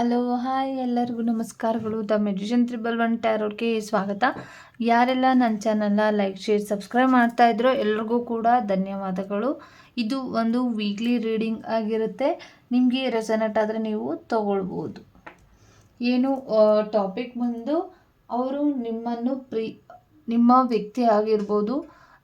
Hello, hi ಎಲ್ಲರಿಗೂ ನಮಸ್ಕಾರಗಳು. The medicine triple one ಟ್ಯಾರೋರ್ಗೆ ಸ್ವಾಗತ. ಯಾರೆಲ್ಲ ನನ್ನ ಚಾನಲ್ನ ಲೈಕ್, ಶೇರ್, ಸಬ್ಸ್ಕ್ರೈಬ್ ಮಾಡ್ತಾ ಇದ್ರೋ ಎಲ್ರಿಗೂ ಕೂಡ ಧನ್ಯವಾದಗಳು. ಇದು ಒಂದು ವೀಕ್ಲಿ ರೀಡಿಂಗ್ ಆಗಿರುತ್ತೆ. ನಿಮಗೆ ರೆಸನೆಟ್ ಆದರೆ ನೀವು ತಗೊಳ್ಬೋದು. ಏನು ಟಾಪಿಕ್ ಬಂದು ಅವರು ನಿಮ್ಮನ್ನು ಪ್ರೀ, ನಿಮ್ಮ ವ್ಯಕ್ತಿ ಆಗಿರ್ಬೋದು,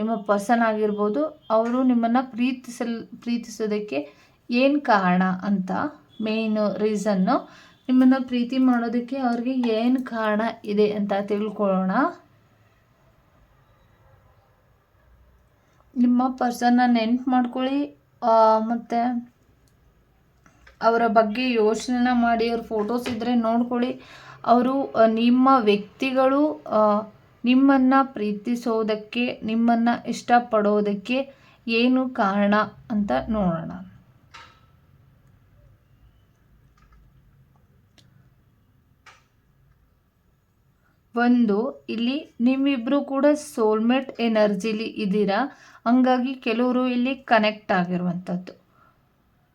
ನಿಮ್ಮ ಪರ್ಸನ್ ಆಗಿರ್ಬೋದು, ಅವರು ನಿಮ್ಮನ್ನು ಪ್ರೀತಿಸಲ್, ಪ್ರೀತಿಸೋದಕ್ಕೆ ಏನು ಕಾರಣ ಅಂತ ಮೇನ್ ರೀಸನ್ನು ನಿಮ್ಮನ್ನು ಪ್ರೀತಿ ಮಾಡೋದಕ್ಕೆ ಅವ್ರಿಗೆ ಏನು ಕಾರಣ ಇದೆ ಅಂತ ತಿಳ್ಕೊಳ್ಳೋಣ. ನಿಮ್ಮ ಪರ್ಸನ್ನ ನೆನ್ಪು ಮಾಡ್ಕೊಳ್ಳಿ. ಮತ್ತು ಅವರ ಬಗ್ಗೆ ಯೋಚನೆನ ಮಾಡಿ, ಅವ್ರ ಫೋಟೋಸ್ ಇದ್ದರೆ ನೋಡ್ಕೊಳ್ಳಿ. ಅವರು ನಿಮ್ಮ ವ್ಯಕ್ತಿಗಳು ನಿಮ್ಮನ್ನು ಪ್ರೀತಿಸೋದಕ್ಕೆ, ನಿಮ್ಮನ್ನು ಇಷ್ಟಪಡೋದಕ್ಕೆ ಏನು ಕಾರಣ ಅಂತ ನೋಡೋಣ. ಒಂದು, ಇಲ್ಲಿ ನಿಮ್ಮಿಬ್ಬರು ಕೂಡ ಸೋಲ್ಮೇಟ್ ಎನರ್ಜಿಲಿ ಇದ್ದೀರಾ? ಹಂಗಾಗಿ ಕೆಲವರು ಇಲ್ಲಿ ಕನೆಕ್ಟ್ ಆಗಿರುವಂಥದ್ದು.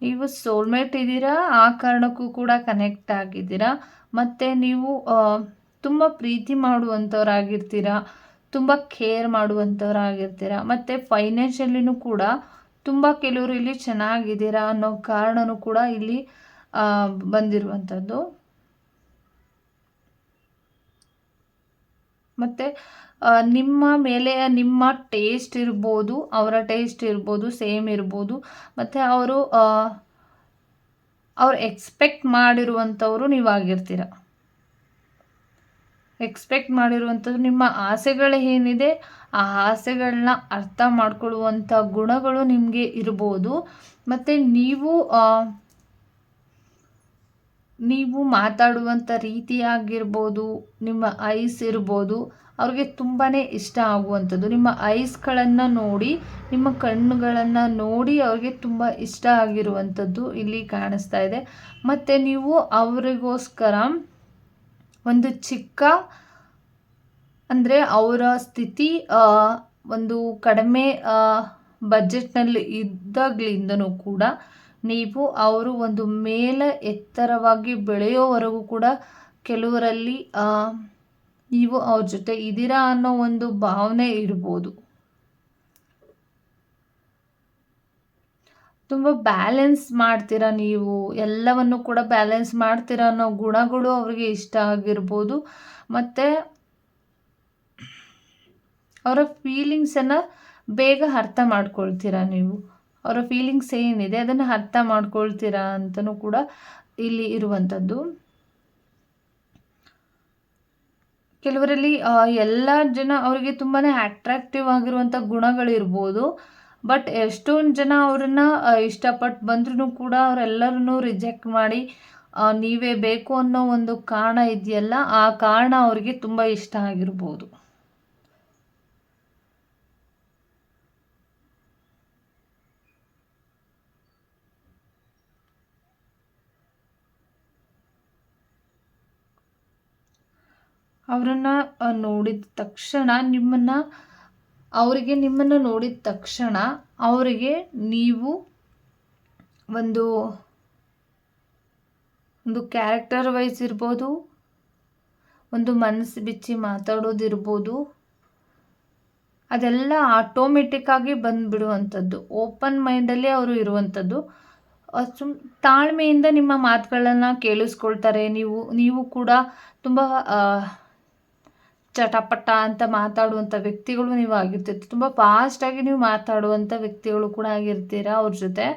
ನೀವು ಸೋಲ್ಮೇಟ್ ಇದ್ದೀರಾ? ಆ ಕಾರಣಕ್ಕೂ ಕೂಡ ಕನೆಕ್ಟ್ ಆಗಿದ್ದೀರಾ? ಮತ್ತು ನೀವು ತುಂಬ ಪ್ರೀತಿ ಮಾಡುವಂಥವ್ರಾಗಿರ್ತೀರಾ? ತುಂಬ ಕೇರ್ ಮಾಡುವಂಥವ್ರಾಗಿರ್ತೀರಾ? ಮತ್ತು ಫೈನಾನ್ಷಿಯಲಿನೂ ಕೂಡ ತುಂಬ ಕೆಲವರು ಇಲ್ಲಿ ಚೆನ್ನಾಗಿದ್ದೀರಾ ಅನ್ನೋ ಕಾರಣನೂ ಕೂಡ ಇಲ್ಲಿ ಬಂದಿರುವಂಥದ್ದು. ಮತ್ತು ನಿಮ್ಮ ಮೇಲೆ ನಿಮ್ಮ ಟೇಸ್ಟ್ ಇರ್ಬೋದು, ಅವರ ಟೇಸ್ಟ್ ಇರ್ಬೋದು ಸೇಮ್ ಇರ್ಬೋದು. ಮತ್ತು ಅವರು ಅವ್ರು ಎಕ್ಸ್ಪೆಕ್ಟ್ ಮಾಡಿರುವಂಥವ್ರು ನೀವಾಗಿರ್ತೀರ. ಎಕ್ಸ್ಪೆಕ್ಟ್ ಮಾಡಿರುವಂಥದ್ದು ನಿಮ್ಮ ಆಸೆಗಳು ಏನಿದೆ, ಆ ಆಸೆಗಳನ್ನ ಅರ್ಥ ಮಾಡ್ಕೊಳ್ಳುವಂಥ ಗುಣಗಳು ನಿಮಗೆ ಇರ್ಬೋದು. ಮತ್ತು ನೀವು ನೀವು ಮಾತಾಡುವಂಥ ರೀತಿ ಆಗಿರ್ಬೋದು ನಿಮ್ಮ ಐಸ್ ಇರ್ಬೋದು, ಅವ್ರಿಗೆ ತುಂಬಾ ಇಷ್ಟ ಆಗುವಂಥದ್ದು. ನಿಮ್ಮ ಐಸ್ಗಳನ್ನು ನೋಡಿ, ನಿಮ್ಮ ಕಣ್ಣುಗಳನ್ನು ನೋಡಿ ಅವ್ರಿಗೆ ತುಂಬ ಇಷ್ಟ ಆಗಿರುವಂಥದ್ದು ಇಲ್ಲಿ ಕಾಣಿಸ್ತಾ ಇದೆ. ಮತ್ತು ನೀವು ಅವರಿಗೋಸ್ಕರ ಒಂದು ಚಿಕ್ಕ, ಅಂದರೆ ಅವರ ಸ್ಥಿತಿ ಒಂದು ಕಡಿಮೆ ಬಜೆಟ್ನಲ್ಲಿ ಇದ್ದಾಗ್ಲಿಂದನೂ ಕೂಡ ನೀವು ಅವರು ಒಂದು ಮೇಲೆ ಎತ್ತರವಾಗಿ ಬೆಳೆಯೋವರೆಗೂ ಕೂಡ ಕೆಲವರಲ್ಲಿ ನೀವು ಅವ್ರ ಜೊತೆ ಇದ್ದೀರಾ ಅನ್ನೋ ಒಂದು ಭಾವನೆ ಇರ್ಬೋದು. ತುಂಬ ಬ್ಯಾಲೆನ್ಸ್ ಮಾಡ್ತೀರಾ ನೀವು, ಎಲ್ಲವನ್ನು ಕೂಡ ಬ್ಯಾಲೆನ್ಸ್ ಮಾಡ್ತೀರಾ ಅನ್ನೋ ಗುಣಗಳು ಅವ್ರಿಗೆ ಇಷ್ಟ ಆಗಿರ್ಬೋದು. ಮತ್ತು ಅವರ ಫೀಲಿಂಗ್ಸನ್ನು ಬೇಗ ಅರ್ಥ ಮಾಡ್ಕೊಳ್ತೀರಾ ನೀವು? ಅವರ ಫೀಲಿಂಗ್ಸ್ ಏನಿದೆ, ಅದನ್ನು ಅರ್ಥ ಮಾಡ್ಕೊಳ್ತೀರಾ ಅಂತಲೂ ಕೂಡ ಇಲ್ಲಿ ಇರುವಂಥದ್ದು. ಕೆಲವರಲ್ಲಿ ಎಲ್ಲ ಜನ ಅವರಿಗೆ ತುಂಬಾ ಅಟ್ರಾಕ್ಟಿವ್ ಆಗಿರುವಂಥ ಗುಣಗಳಿರ್ಬೋದು ಬಟ್ ಎಷ್ಟೊಂದು ಜನ ಅವರನ್ನು ಇಷ್ಟಪಟ್ಟು ಬಂದ್ರೂ ಕೂಡ ಅವರೆಲ್ಲರನ್ನೂ ರಿಜೆಕ್ಟ್ ಮಾಡಿ ನೀವೇ ಬೇಕು ಅನ್ನೋ ಒಂದು ಕಾರಣ ಇದೆಯಲ್ಲ, ಆ ಕಾರಣ ಅವರಿಗೆ ತುಂಬ ಇಷ್ಟ ಆಗಿರ್ಬೋದು. ಅವರನ್ನು ನೋಡಿದ ತಕ್ಷಣ ನಿಮ್ಮನ್ನು, ಅವರಿಗೆ ನಿಮ್ಮನ್ನು ನೋಡಿದ ತಕ್ಷಣ ಅವರಿಗೆ ನೀವು ಒಂದು ಒಂದು ಕ್ಯಾರೆಕ್ಟರ್ ವೈಸ್ ಇರ್ಬೋದು, ಒಂದು ಮನಸ್ಸು ಬಿಚ್ಚಿ ಮಾತಾಡೋದಿರ್ಬೋದು ಅದೆಲ್ಲ ಆಟೋಮೆಟಿಕ್ಕಾಗಿ ಬಂದುಬಿಡುವಂಥದ್ದು. ಓಪನ್ ಮೈಂಡಲ್ಲಿ ಅವರು ಇರುವಂಥದ್ದು. ಸುಮ್, ತಾಳ್ಮೆಯಿಂದ ನಿಮ್ಮ ಮಾತುಗಳನ್ನು ಕೇಳಿಸ್ಕೊಳ್ತಾರೆ. ನೀವು ನೀವು ಕೂಡ ತುಂಬ ಚಟಪಟ ಅಂತ ಮಾತಾಡುವಂಥ ವ್ಯಕ್ತಿಗಳು ನೀವು ಆಗಿರ್ತೀರಿ. ತುಂಬ ಫಾಸ್ಟಾಗಿ ನೀವು ಮಾತಾಡುವಂಥ ವ್ಯಕ್ತಿಗಳು ಕೂಡ ಆಗಿರ್ತೀರ ಅವ್ರ ಜೊತೆ?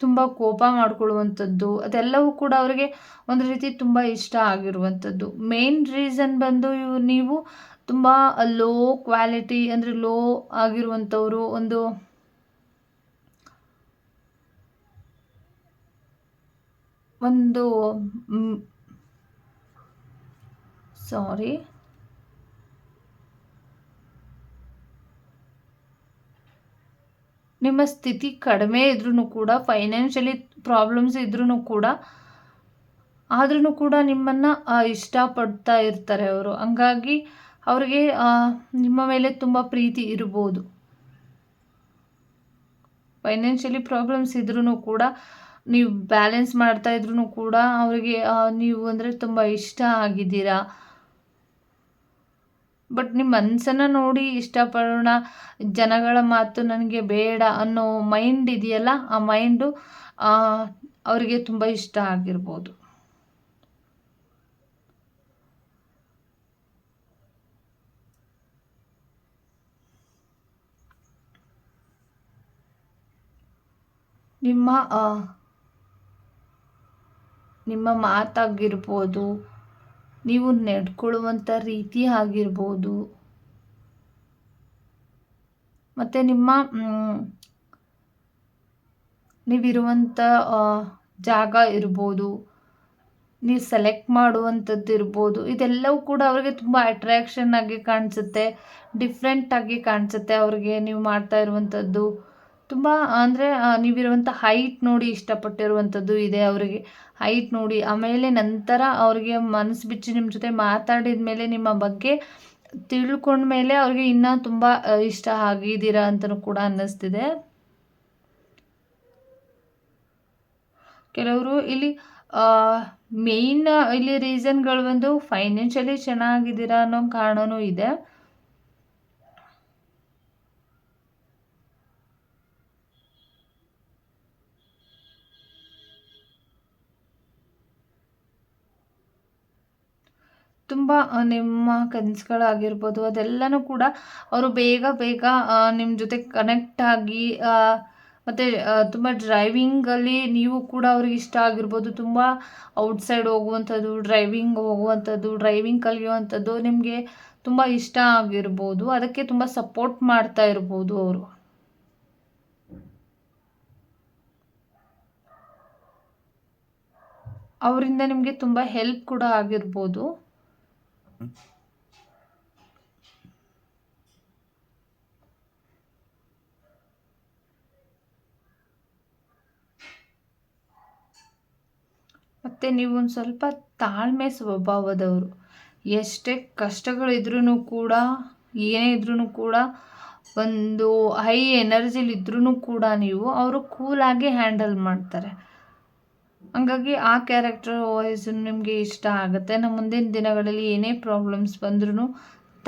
ತುಂಬ ಕೋಪ ಮಾಡ್ಕೊಳ್ಳುವಂಥದ್ದು, ಅದೆಲ್ಲವೂ ಕೂಡ ಅವರಿಗೆ ಒಂದು ರೀತಿ ತುಂಬ ಇಷ್ಟ ಆಗಿರುವಂಥದ್ದು. ಮೇನ್ ರೀಸನ್ ಬಂದು ಇವು ನೀವು ತುಂಬ ಲೋ ಕ್ವಾಲಿಟಿ ಅಂದರೆ ಲೋ ಆಗಿರುವಂಥವ್ರು ಒಂದು ಒಂದು ಸಾರಿ ನಿಮ್ಮ ಸ್ಥಿತಿ ಕಡಿಮೆ ಇದ್ರೂ ಕೂಡ ಫೈನಾನ್ಷಿಯಲಿ ಪ್ರಾಬ್ಲಮ್ಸ್ ಇದ್ರೂ ಕೂಡ ಆದ್ರೂ ಕೂಡ ನಿಮ್ಮನ್ನು ಇಷ್ಟಪಡ್ತಾ ಇರ್ತಾರೆ ಅವರು. ಹಂಗಾಗಿ ಅವ್ರಿಗೆ ನಿಮ್ಮ ಮೇಲೆ ತುಂಬ ಪ್ರೀತಿ ಇರ್ಬೋದು. ಫೈನಾನ್ಷಿಯಲಿ ಪ್ರಾಬ್ಲಮ್ಸ್ ಇದ್ರೂ ಕೂಡ, ನೀವು ಬ್ಯಾಲೆನ್ಸ್ ಮಾಡ್ತಾ ಇದ್ರೂ ಕೂಡ ಅವರಿಗೆ ನೀವು ಅಂದರೆ ತುಂಬ ಇಷ್ಟ ಆಗಿದ್ದೀರಾ? ಬಟ್ ನಿಮ್ಮ ಮನಸ್ಸನ್ನು ನೋಡಿ ಇಷ್ಟಪಡೋಣ, ಜನಗಳ ಮಾತು ನನಗೆ ಬೇಡ ಅನ್ನೋ ಮೈಂಡ್ ಇದೆಯಲ್ಲ, ಆ ಮೈಂಡು ಅವರಿಗೆ ತುಂಬ ಇಷ್ಟ ಆಗಿರ್ಬೋದು. ನಿಮ್ಮ ನಿಮ್ಮ ಮಾತಾಗಿರ್ಬೋದು. ನೀವು ನಡ್ಕೊಳ್ಳುವಂಥ ರೀತಿ ಆಗಿರ್ಬೋದು. ಮತ್ತು ನಿಮ್ಮ ನೀವಿರುವಂಥ ಜಾಗ ಇರ್ಬೋದು. ನೀವು ಸೆಲೆಕ್ಟ್ ಮಾಡುವಂಥದ್ದು ಇರ್ಬೋದು. ಇದೆಲ್ಲವೂ ಕೂಡ ಅವ್ರಿಗೆ ತುಂಬ ಅಟ್ರ್ಯಾಕ್ಷನ್ ಆಗಿ ಕಾಣಿಸುತ್ತೆ. ಡಿಫ್ರೆಂಟಾಗಿ ಕಾಣಿಸುತ್ತೆ ಅವ್ರಿಗೆ ನೀವು ಮಾಡ್ತಾ ಇರುವಂಥದ್ದು. ತುಂಬ ಅಂದರೆ ನೀವಿರುವಂಥ ಹೈಟ್ ನೋಡಿ ಇಷ್ಟಪಟ್ಟಿರುವಂಥದ್ದು ಇದೆ ಅವರಿಗೆ. ಹೈಟ್ ನೋಡಿ, ಆಮೇಲೆ ನಂತರ ಅವ್ರಿಗೆ ಮನಸ್ಸು ಬಿಚ್ಚಿ ನಿಮ್ಮ ಜೊತೆ ಮಾತಾಡಿದ ಮೇಲೆ ನಿಮ್ಮ ಬಗ್ಗೆ ತಿಳ್ಕೊಂಡ್ಮೇಲೆ ಅವ್ರಿಗೆ ಇನ್ನೂ ತುಂಬ ಇಷ್ಟ ಆಗಿದ್ದೀರಾ ಅಂತಲೂ ಕೂಡ ಅನ್ನಿಸ್ತಿದೆ. ಕೆಲವರು ಇಲ್ಲಿ ಮೇಯ್ನ್ ಇಲ್ಲಿ ರೀಸನ್ಗಳು ಬಂದು ಫೈನಾನ್ಷಿಯಲಿ ಚೆನ್ನಾಗಿದ್ದೀರಾ ಅನ್ನೋ ಕಾರಣವೂ ಇದೆ. ತುಂಬ ನಿಮ್ಮ ಕನಸುಗಳಾಗಿರ್ಬೋದು, ಅದೆಲ್ಲನೂ ಕೂಡ ಅವರು ಬೇಗ ಬೇಗ ನಿಮ್ಮ ಜೊತೆ ಕನೆಕ್ಟ್ ಆಗಿ ಮತ್ತು ತುಂಬ ಡ್ರೈವಿಂಗಲ್ಲಿ ನೀವು ಕೂಡ ಅವ್ರಿಗೆ ಇಷ್ಟ ಆಗಿರ್ಬೋದು. ತುಂಬ ಔಟ್ಸೈಡ್ ಹೋಗುವಂಥದ್ದು ಡ್ರೈವಿಂಗ್ ಹೋಗುವಂಥದ್ದು ಡ್ರೈವಿಂಗ್ ಕಲಿಯುವಂಥದ್ದು ನಿಮಗೆ ತುಂಬ ಇಷ್ಟ ಆಗಿರ್ಬೋದು. ಅದಕ್ಕೆ ತುಂಬ ಸಪೋರ್ಟ್ ಮಾಡ್ತಾ ಇರ್ಬೋದು ಅವರು. ಅವರಿಂದ ನಿಮಗೆ ತುಂಬ ಹೆಲ್ಪ್ ಕೂಡ ಆಗಿರ್ಬೋದು. ಮತ್ತು ನೀವು ಒಂದು ಸ್ವಲ್ಪ ತಾಳ್ಮೆ ಸ್ವಭಾವದವರು. ಎಷ್ಟೇ ಕಷ್ಟಗಳಿದ್ರೂ ಕೂಡ, ಏನೇ ಇದ್ರೂ ಕೂಡ, ಒಂದು ಹೈ ಎನರ್ಜಿಲಿದ್ರೂ ಕೂಡ ನೀವು ಅವರು ಕೂಲಾಗಿ ಹ್ಯಾಂಡಲ್ ಮಾಡ್ತಾರೆ. ಹಂಗಾಗಿ ಆ ಕ್ಯಾರೆಕ್ಟರ್ ವಾಯ್ಸ್ ನಿಮಗೆ ಇಷ್ಟ ಆಗುತ್ತೆ. ನಮ್ಮ ಮುಂದಿನ ದಿನಗಳಲ್ಲಿ ಏನೇ ಪ್ರಾಬ್ಲಮ್ಸ್ ಬಂದ್ರೂ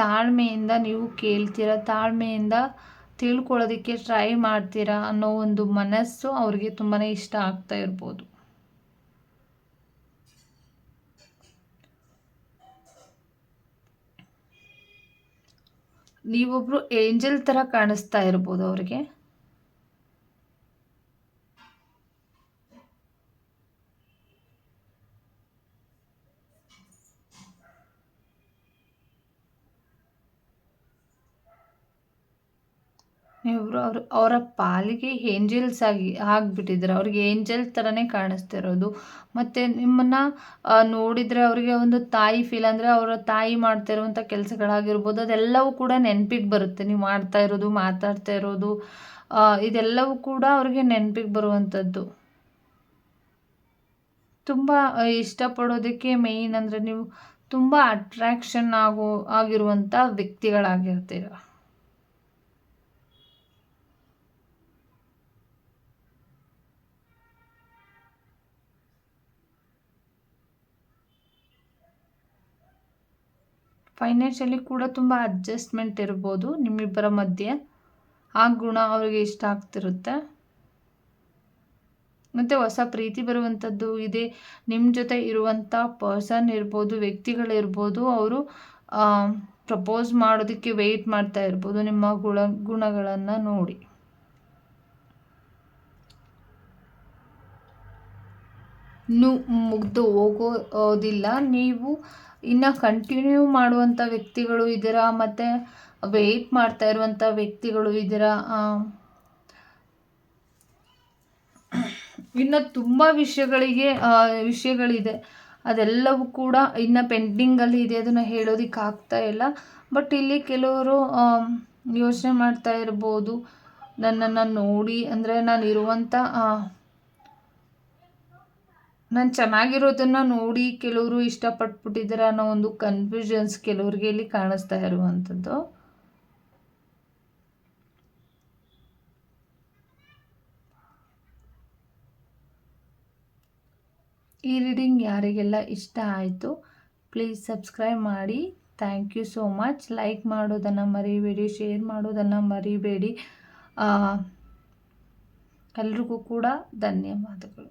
ತಾಳ್ಮೆಯಿಂದ ನೀವು ಕೇಳ್ತೀರ, ತಾಳ್ಮೆಯಿಂದ ತಿಳ್ಕೊಳ್ಳೋದಕ್ಕೆ ಟ್ರೈ ಮಾಡ್ತೀರಾ ಅನ್ನೋ ಒಂದು ಮನಸ್ಸು ಅವ್ರಿಗೆ ತುಂಬಾ ಇಷ್ಟ ಆಗ್ತಾ ಇರ್ಬೋದು. ನೀವೊಬ್ರು ಏಂಜಲ್ ಥರ ಕಾಣಿಸ್ತಾ ಇರ್ಬೋದು ಅವ್ರಿಗೆ. ಇವರು ಅವರು, ಅವರ ಪಾಲಿಗೆ ಏಂಜಲ್ಸ್ ಆಗಿ ಆಗಿಬಿಟ್ಟಿದ್ದಾರೆ ಅವ್ರಿಗೆ ಏಂಜಲ್ ಥರನೇ ಕಾಣಿಸ್ತಿರೋದು. ಮತ್ತು ನಿಮ್ಮನ್ನು ನೋಡಿದರೆ ಅವರಿಗೆ ಒಂದು ತಾಯಿ ಫೀಲ್ ಅಂದರೆ ಅವರ ತಾಯಿ ಮಾಡ್ತಾ ಇರುವಂಥ ಕೆಲಸಗಳಾಗಿರ್ಬೋದು, ಅದೆಲ್ಲವೂ ಕೂಡ ನೆನಪಿಗೆ ಬರುತ್ತೆ. ನೀವು ಮಾಡ್ತಾ ಇರೋದು, ಮಾತಾಡ್ತಾ ಇರೋದು ಇದೆಲ್ಲವೂ ಕೂಡ ಅವ್ರಿಗೆ ನೆನಪಿಗೆ ಬರುವಂಥದ್ದು. ತುಂಬ ಇಷ್ಟಪಡೋದಕ್ಕೆ ಮೇಯ್ನ್ ಅಂದರೆ ನೀವು ತುಂಬ ಅಟ್ರ್ಯಾಕ್ಷನ್ ಆಗೋ ಆಗಿರುವಂಥ ವ್ಯಕ್ತಿಗಳಾಗಿರ್ತೀರ. ಫೈನಾನ್ಷಿಯಲಿ ಕೂಡ ತುಂಬ ಅಡ್ಜಸ್ಟ್ಮೆಂಟ್ ಇರ್ಬೋದು ನಿಮ್ಮಿಬ್ಬರ ಮಧ್ಯೆ. ಆ ಗುಣ ಅವರಿಗೆ ಇಷ್ಟ ಆಗ್ತಿರುತ್ತೆ. ಮತ್ತು ಹೊಸ ಪ್ರೀತಿ ಬರುವಂಥದ್ದು ಇದೆ. ನಿಮ್ಮ ಜೊತೆ ಇರುವಂಥ ಪರ್ಸನ್ ಇರ್ಬೋದು ವ್ಯಕ್ತಿಗಳಿರ್ಬೋದು ಅವರು ಪ್ರಪೋಸ್ ಮಾಡೋದಕ್ಕೆ ವೆಯ್ಟ್ ಮಾಡ್ತಾ ಇರ್ಬೋದು ನಿಮ್ಮ ಗುಣ, ಗುಣಗಳನ್ನು ನೋಡಿ. ಮುಗ್ದು ಹೋಗೋದಿಲ್ಲ ನೀವು ಇನ್ನು ಕಂಟಿನ್ಯೂ ಮಾಡುವಂಥ ವ್ಯಕ್ತಿಗಳು ಇದ್ದೀರಾ ಮತ್ತು ವೆಯ್ಟ್ ಮಾಡ್ತಾ ಇರುವಂಥ ವ್ಯಕ್ತಿಗಳು ಇದ್ದೀರಾ ಇನ್ನು ತುಂಬ ವಿಷಯಗಳಿಗೆ ವಿಷಯಗಳಿದೆ. ಅದೆಲ್ಲವೂ ಕೂಡ ಇನ್ನು ಪೆಂಡಿಂಗಲ್ಲಿ ಇದೆ ಅದನ್ನು ಹೇಳೋದಕ್ಕೆ ಆಗ್ತಾ ಇಲ್ಲ. ಬಟ್ ಇಲ್ಲಿ ಕೆಲವರು ಯೋಚನೆ ಮಾಡ್ತಾ ಇರ್ಬೋದು. ನನ್ನನ್ನು ನೋಡಿ, ಅಂದರೆ ನಾನು ಇರುವಂಥ ನಾನು ಚೆನ್ನಾಗಿರೋದನ್ನು ನೋಡಿ ಕೆಲವರು ಇಷ್ಟಪಟ್ಬಿಟ್ಟಿದ್ದಾರೆ ಅನ್ನೋ ಒಂದು ಕನ್ಫ್ಯೂಷನ್ಸ್ ಕೆಲವ್ರಿಗೆ ಇಲ್ಲಿ ಕಾಣಿಸ್ತಾ ಇರುವಂಥದ್ದು. ಈ ರೀಡಿಂಗ್ ಯಾರಿಗೆಲ್ಲ ಇಷ್ಟ ಆಯಿತು ಪ್ಲೀಸ್ ಸಬ್ಸ್ಕ್ರೈಬ್ ಮಾಡಿ. Thank you so much like ಮಾಡೋದನ್ನು ಮರಿಬೇಡಿ ಶೇರ್ ಮಾಡೋದನ್ನು ಮರಿಬೇಡಿ. ಎಲ್ರಿಗೂ ಕೂಡ ಧನ್ಯವಾದಗಳು.